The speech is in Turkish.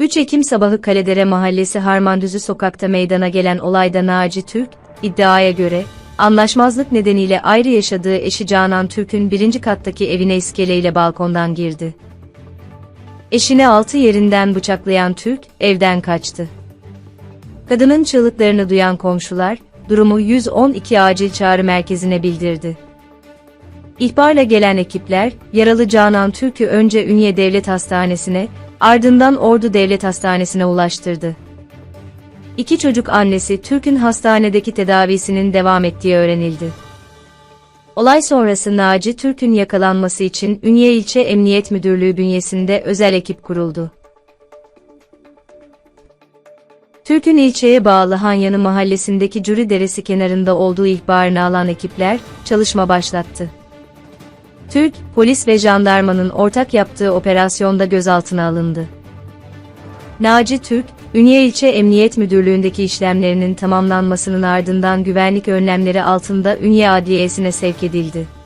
3 Ekim sabahı Kaledere Mahallesi Harmandüzü sokakta meydana gelen olayda Naci Türk, iddiaya göre, anlaşmazlık nedeniyle ayrı yaşadığı eşi Canan Türk'ün birinci kattaki evine iskeleyle balkondan girdi. Eşini altı yerinden bıçaklayan Türk, evden kaçtı. Kadının çığlıklarını duyan komşular, durumu 112 acil çağrı merkezine bildirdi. İhbarla gelen ekipler, yaralı Canan Türk'ü önce Ünye Devlet Hastanesi'ne, ardından Ordu Devlet Hastanesi'ne ulaştırdı. İki çocuk annesi Türk'ün hastanedeki tedavisinin devam ettiği öğrenildi. Olay sonrası Naci Türk'ün yakalanması için Ünye İlçe Emniyet Müdürlüğü bünyesinde özel ekip kuruldu. Türk'ün ilçeye bağlı Hanyanı mahallesindeki Cürü Deresi kenarında olduğu ihbarını alan ekipler, çalışma başlattı. Türk, polis ve jandarmanın ortak yaptığı operasyonda gözaltına alındı. Naci Türk, Ünye İlçe Emniyet Müdürlüğü'ndeki işlemlerinin tamamlanmasının ardından güvenlik önlemleri altında Ünye Adliyesi'ne sevk edildi.